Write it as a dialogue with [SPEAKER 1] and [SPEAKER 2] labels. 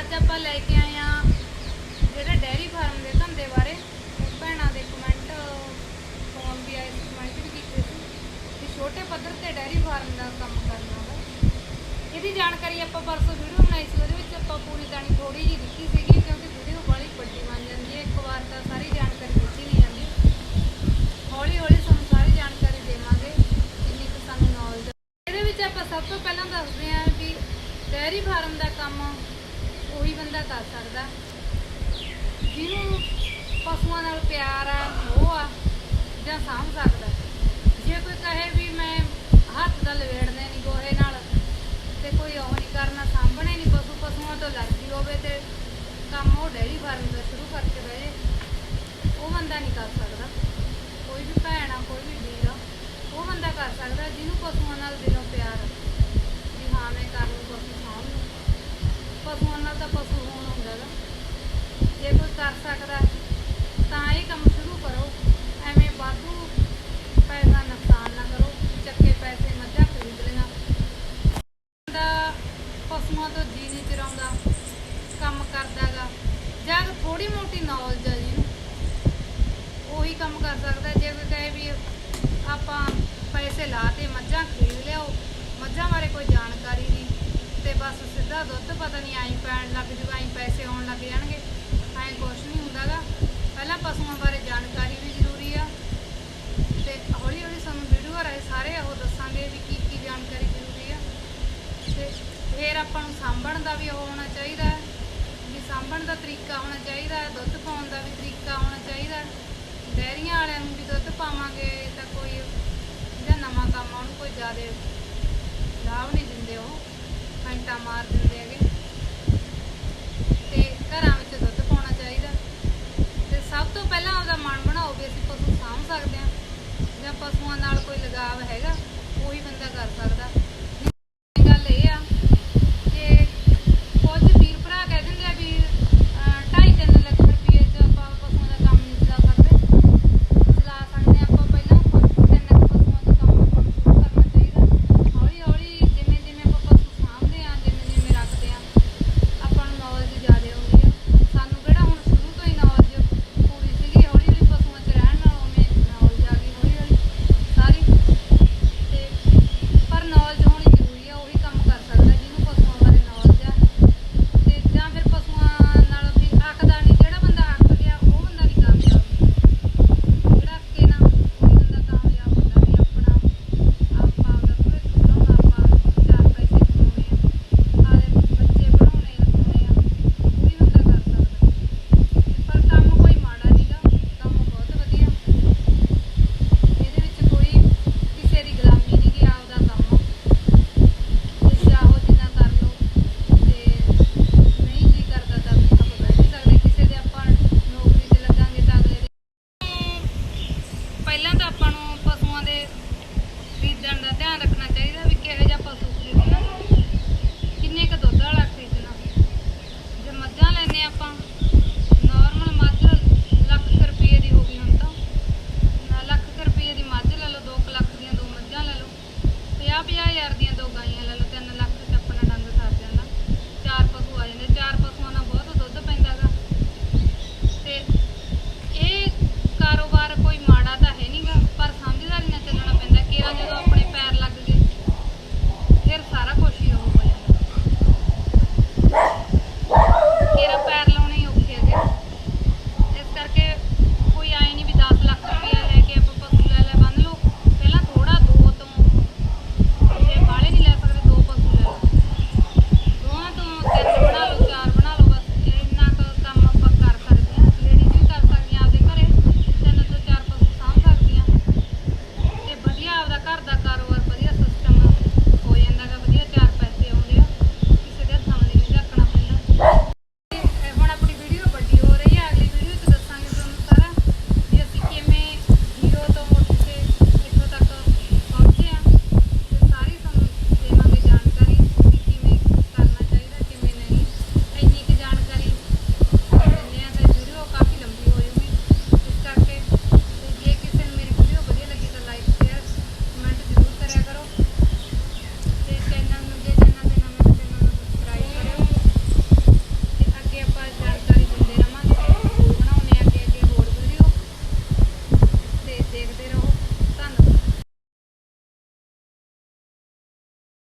[SPEAKER 1] ਅੱਜ ਆਪਾਂ ਲੈ ਕੇ ਆਏ ਆ ਜਿਹੜੇ ਡੈਰੀ ਫਾਰਮ ਦੇ ਧੰਦੇ ਬਾਰੇ। ਭੈਣਾਂ ਦੇ ਕਮੈਂਟ ਫੋਨ ਵੀ ਆਏ ਕਮੈਂਟ ਵੀ ਕੀਤੇ ਸੀ ਕਿ ਛੋਟੇ ਪੱਧਰ ਤੇ ਡੈਰੀ ਫਾਰਮ ਦਾ ਕੰਮ ਕਰਨਾ ਵਾ। ਇਹਦੀ ਜਾਣਕਾਰੀ ਆਪਾਂ ਪਰਸੋਂ ਵੀਡੀਓ ਬਣਾਈ ਸੀ, ਉਹਦੇ ਵਿੱਚ ਆਪਾਂ ਪੂਰੀ ਜਾਣੀ ਥੋੜੀ ਜਿਹੀ ਦਿੱਤੀ ਸੀਗੀ ਕਿਉਂਕਿ ਵੀਡੀਓ ਬੜੀ ਵੱਡੀ ਬਣ ਜਾਂਦੀ ਹੈ। ਇੱਕ ਵਾਰ ਤਾਂ ਸਾਰੀ ਜਾਣਕਾਰੀ ਦਿੱਤੀ ਨਹੀਂ ਜਾਂਦੀ ਹੌਲੀ ਹੌਲੀ ਤੁਹਾਨੂੰ ਸਾਰੀ ਜਾਣਕਾਰੀ ਦੇਵਾਂਗੇ ਜਿੰਨੀ ਕੁ ਸਾਨੂੰ ਨੌਲੇਜ ਇਹਦੇ ਵਿੱਚ ਆਪਾਂ ਸਭ ਤੋਂ ਪਹਿਲਾਂ ਦੱਸਦੇ ਹਾਂ ਵੀ ਡੈਰੀ ਫਾਰਮ ਦਾ ਕੰਮ ਉਹੀ ਬੰਦਾ ਕਰ ਸਕਦਾ। ਜਿਹਨੂੰ ਪਸ਼ੂਆਂ ਨਾਲ ਪਿਆਰ ਆ ਮੋਹ ਆ, ਜਾਂ ਸਾਂਭ ਸਕਦਾ। ਜੇ ਕੋਈ ਕਹੇ ਵੀ ਮੈਂ ਹੱਥ ਦਾ ਲਵੇੜਨੇ ਨਹੀਂ ਗੋਹੇ ਨਾਲ, ਤੇ ਕੋਈ ਉਹ ਨਹੀਂ ਕਰਨਾ, ਸਾਂਭਣੇ ਨਹੀਂ ਪਸ਼ੂ, ਪਸ਼ੂਆਂ ਤੋਂ ਲੜਦੀ ਹੋਵੇ ਤੇ ਕੰਮ ਉਹ ਡੈਰੀ ਫਾਰਮ ਦਾ ਸ਼ੁਰੂ ਕਰਕੇ ਰਹੇ ਉਹ ਬੰਦਾ ਨਹੀਂ ਕਰ ਸਕਦਾ। ਕੋਈ ਵੀ ਭੈਣ ਆ, ਕੋਈ ਵੀ ਵੀਰ ਆ, ਉਹ ਬੰਦਾ ਕਰ ਸਕਦਾ ਜਿਹਨੂੰ ਪਸ਼ੂਆਂ ਨਾਲ ਦਿਲੋਂ ਪਿਆਰ ਵੀ ਹਾਂ, ਮੈਂ ਕਰ ਲੂ ਪਸ਼ੂ ਪਸ਼ੂਆਂ ਨਾਲ ਤਾਂ ਪਸ਼ੂ ਹੋਣ ਹੁੰਦਾ ਗਾ। ਜੇ ਕੋਈ ਕਰ ਸਕਦਾ ਤਾਂ ਇਹ ਕੰਮ ਸ਼ੁਰੂ ਕਰੋ। ਐਵੇਂ ਵਾਧੂ ਪੈਸਾ ਨੁਕਸਾਨ ਨਾ ਕਰੋ, ਚੱਕੇ ਪੈਸੇ ਮੱਝਾਂ ਖਰੀਦ ਲੈਣਾ ਦਾ ਪਸ਼ੂਆਂ ਤੋਂ ਜੀ ਨਹੀਂ ਚਰਾਉਂਦਾ, ਕੰਮ ਕਰਦਾਗਾ ਜਾਂ ਥੋੜੀ ਮੋਟੀ ਨੌਲੇਜ ਆ ਜੀ। ਉਹੀ ਕੰਮ ਕਰ ਸਕਦਾ, ਜੇ ਕੋਈ ਕਹੇ ਵੀ ਆਪਾਂ ਪੈਸੇ ਲਾ ਤੇ ਮੱਝਾਂ ਖਰੀਦ ਲਿਆਓ। ਮੱਝਾਂ ਬਾਰੇ ਕੋਈ ਜਾਣਕਾਰੀ ਨਹੀਂ। ਤੇ ਬਸ ਸਿੱਧਾ ਦੁੱਧ ਪਤਾ ਨਹੀਂ ਆਈ ਪੈਣ ਲੱਗ ਜੂਗਾ ਆਈ ਪੈਸੇ ਆਉਣ ਲੱਗ ਜਾਣਗੇ। ਐਂ ਕੁਛ ਨਹੀਂ ਹੁੰਦਾਗਾ। ਪਹਿਲਾਂ ਪਸ਼ੂਆਂ ਬਾਰੇ ਜਾਣਕਾਰੀ ਵੀ ਜ਼ਰੂਰੀ ਆ। ਤੇ ਹੌਲੀ ਹੌਲੀ ਸਾਨੂੰ ਵੀਡੀਓ ਰਾਹੀਂ ਸਾਰੇ ਉਹ ਦੱਸਾਂਗੇ ਵੀ ਕੀ ਕੀ ਜਾਣਕਾਰੀ ਜ਼ਰੂਰੀ ਆ। ਤੇ ਫਿਰ ਆਪਾਂ ਨੂੰ ਸਾਂਭਣ ਦਾ ਵੀ ਉਹ ਹੋਣਾ ਚਾਹੀਦਾ ਹੈ। ਵੀ ਸਾਂਭਣ ਦਾ ਤਰੀਕਾ ਹੋਣਾ ਚਾਹੀਦਾ ਹੈ, ਦੁੱਧ ਪਾਉਣ ਦਾ ਵੀ ਤਰੀਕਾ ਹੋਣਾ ਚਾਹੀਦਾ ਹੈ। ਡੈਰੀਆਂ ਵਾਲਿਆਂ ਨੂੰ ਵੀ ਦੁੱਧ ਪਾਵਾਂਗੇ ਤਾਂ ਕੋਈ ਜਿਹੜਾ ਨਵਾਂ ਕੰਮ ਆ ਉਹਨੂੰ ਕੋਈ ਜ਼ਿਆਦਾ ਲਾਭ ਨਹੀਂ ਦਿੰਦੇ ਉਹ। ਘੰਟਾ ਮਾਰ ਦਿੰਦੇ ਹੈਗੇ। ਤੇ ਘਰਾਂ ਵਿੱਚ ਦੁੱਧ ਪਾਉਣਾ ਚਾਹੀਦਾ। ਤੇ ਸਭ ਤੋਂ ਪਹਿਲਾਂ ਆਪਦਾ ਮਨ ਬਣਾਓ ਵੀ ਅਸੀਂ ਪਸ਼ੂ ਸਾਂਭ ਸਕਦੇ ਹਾਂ। ਜਾਂ ਪਸ਼ੂਆਂ ਨਾਲ ਕੋਈ ਲਗਾਵ ਹੈਗਾ, ਉਹੀ ਬੰਦਾ ਕਰ ਸਕਦਾ। 帮